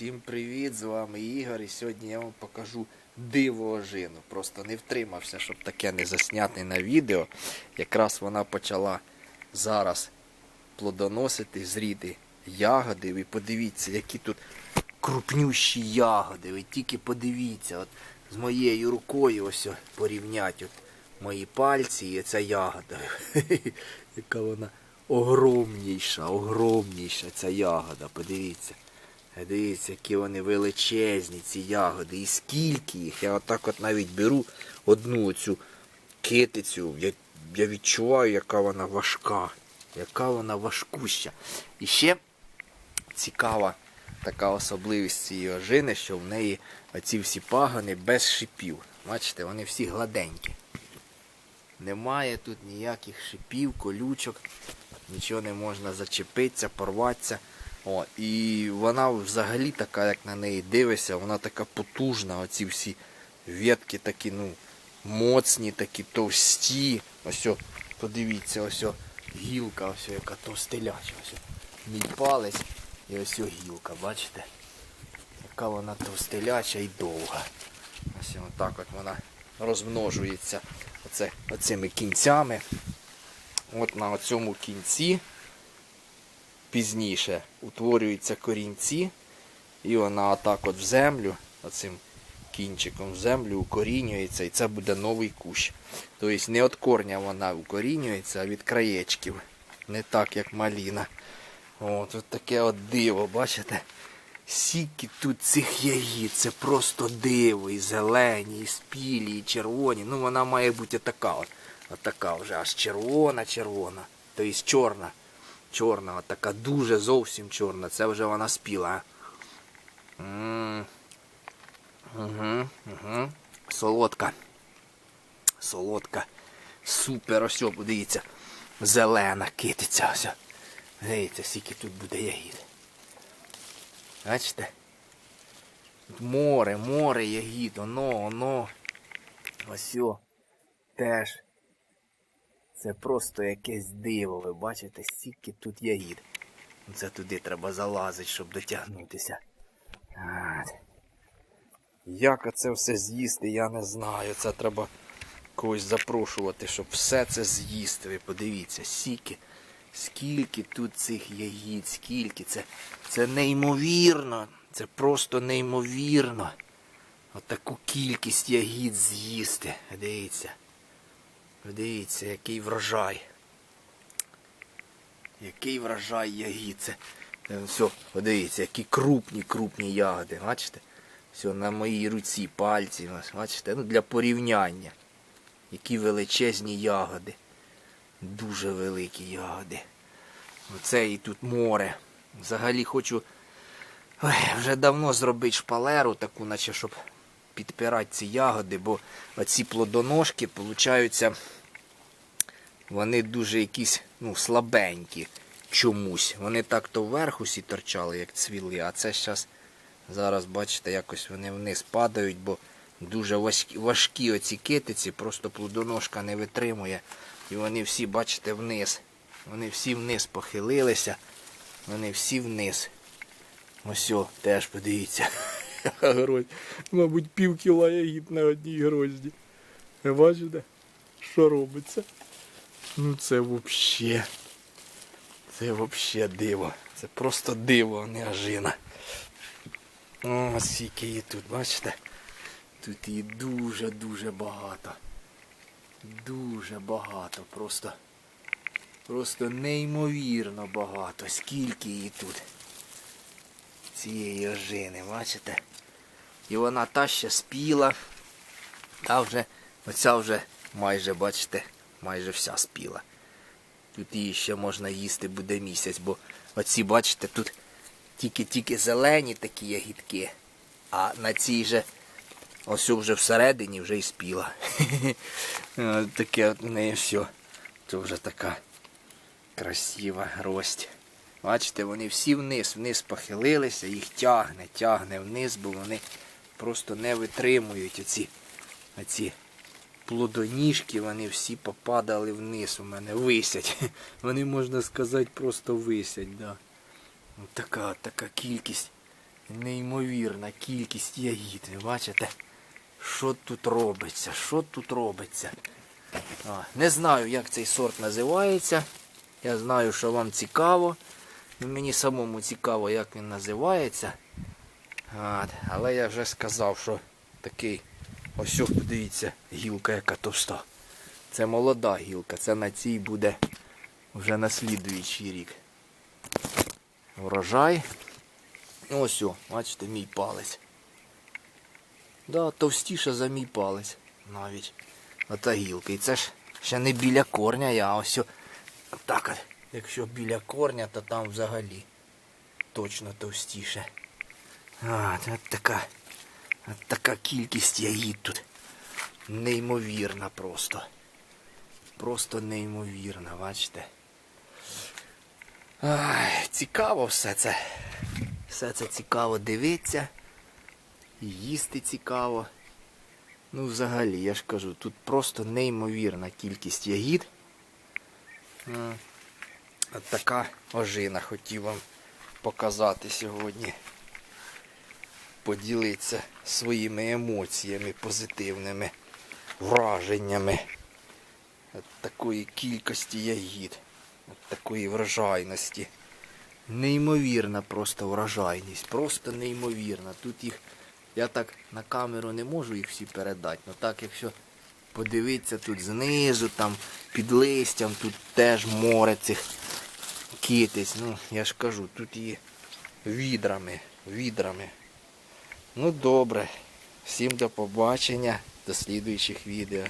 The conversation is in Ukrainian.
Всім привіт! З вами Ігор і сьогодні я вам покажу диво ожину. Просто не втримався, щоб таке не засняти на відео. Якраз вона почала зараз плодоносити, зріти ягоди. Ви подивіться, які тут крупнющі ягоди. Ви тільки подивіться, от з моєю рукою ось порівнять от мої пальці і ця ягода. Яка вона огромніша, огромніша ця ягода. Подивіться. Дивіться, які вони величезні, ці ягоди. І скільки їх. Я отак от навіть беру одну цю китицю. Я, я відчуваю, яка вона важка. Яка вона важкуща. І ще цікава така особливість цієї ожини, що в неї оці всі пагони без шипів. Бачите, вони всі гладенькі. Немає тут ніяких шипів, колючок, нічого не можна зачепитися, порватися. О, і вона взагалі така, як на неї дивишся, вона така потужна. Оці всі ветки такі, ну, моцні, такі товсті. Ось, о, подивіться, ось о, гілка, ось о, яка товстеляча. Ось о, мій палець і ось о гілка, бачите? Яка вона товстеляча і довга. Ось отак от вона розмножується оце, оцими кінцями. От на цьому кінці пізніше утворюються корінці, і вона отак от в землю, оцим кінчиком в землю укорінюється, і це буде новий кущ. Тобто не від корня вона укорінюється, а від краєчків. Не так, як маліна. От, от таке от диво, бачите? Сіки тут цих ягід, це просто диво, і зелені, і спілі, і червоні. Ну вона має бути така от. Отака вже аж червона, червона. Тобто чорна. Чорна, така дуже зовсім чорна. Це вже вона спіла. Угу, угу. Солодка. Солодка. Супер, ось, о, подивіться. Зелена китиця. Ось. Дивіться, скільки тут буде ягід. Бачите? Тут море, море ягід, оно, оно. Ось. Теж. Це просто якесь диво, ви бачите, стільки тут ягід. Це туди треба залазити, щоб дотягнутися. Як оце все з'їсти, я не знаю. Це треба когось запрошувати, щоб все це з'їсти. Ви подивіться, скільки, скільки тут цих ягід, скільки. Це, це неймовірно. Це просто неймовірно. Отаку кількість ягід з'їсти. Дивіться. Дивіться, який врожай. Який врожай ягід. Це е, все, подивіться, які крупні, крупні ягоди. Бачите? Все, на моїй руці, пальці. Бачите? Ну, для порівняння. Які величезні ягоди. Дуже великі ягоди. Оце і тут море. Взагалі хочу ой, вже давно зробити шпалеру таку, наче щоб підпирати ці ягоди, бо оці плодоножки, получаються, вони дуже якісь ну, слабенькі чомусь. Вони так то вверх усі торчали, як цвіли, а це зараз, зараз, бачите, якось вони вниз падають, бо дуже важкі, важкі оці китиці, просто плодоножка не витримує. І вони всі, бачите, вниз. Вони всі вниз похилилися. Вони всі вниз. Ось о, теж подивіться. Грозь. Мабуть, пів кіла ягід на одній грозді. Бачите, що робиться? Ну це взагалі. Це взагалі диво. Це просто диво, а не ажина. О, скільки її тут, бачите? Тут її дуже-дуже багато. Дуже багато. Просто. Просто неймовірно багато. Скільки її тут. Цієї ожини, бачите? І вона та ще спіла. Та вже, оця вже майже, бачите, майже вся спіла. Тут її ще можна їсти буде місяць, бо оці, бачите, тут тільки-тільки зелені такі ягідки, а на цій же ось вже всередині вже і спіла. Таке от у неї все. Це вже така красива рость. Бачите, вони всі вниз, вниз похилилися, їх тягне, тягне вниз, бо вони просто не витримують оці, оці плодоніжки, вони всі попадали вниз у мене, висять. Вони, можна сказати, просто висять. Да. Така, така кількість Неймовірна кількість ягід. Бачите? Що тут робиться? Що тут робиться? А, не знаю, як цей сорт називається. Я знаю, що вам цікаво. І Мені самому цікаво, як він називається. От, але я вже сказав, що такий. Ось, подивіться, гілка яка товста. Це молода гілка, це на цій буде вже на слідуючий рік. Врожай. Ось, бачите, мій палець. Да, товстіше за мій палець навіть. Ота гілка. І це ж ще не біля корня, я ось о, так от. Якщо біля корня, то там взагалі точно товстіше. А, от така, от така кількість ягід тут. Неймовірна просто. Просто неймовірна, бачите. Ай, цікаво все це. Все це цікаво дивитися. Їсти цікаво. Ну, взагалі, я ж кажу, тут просто неймовірна кількість ягід. От така ожина хотів вам показати сьогодні. Поділитися своїми емоціями позитивними, враженнями от такої кількості ягід, от такої врожайності. Неймовірна просто врожайність, просто неймовірна. Тут їх, я так на камеру не можу їх всі передати, але так якщо подивитися тут знизу, там під листям, тут теж море цих китиць. Ну, я ж кажу, тут її відрами, відрами. Ну добре. Всім до побачення, до слідуючих відео.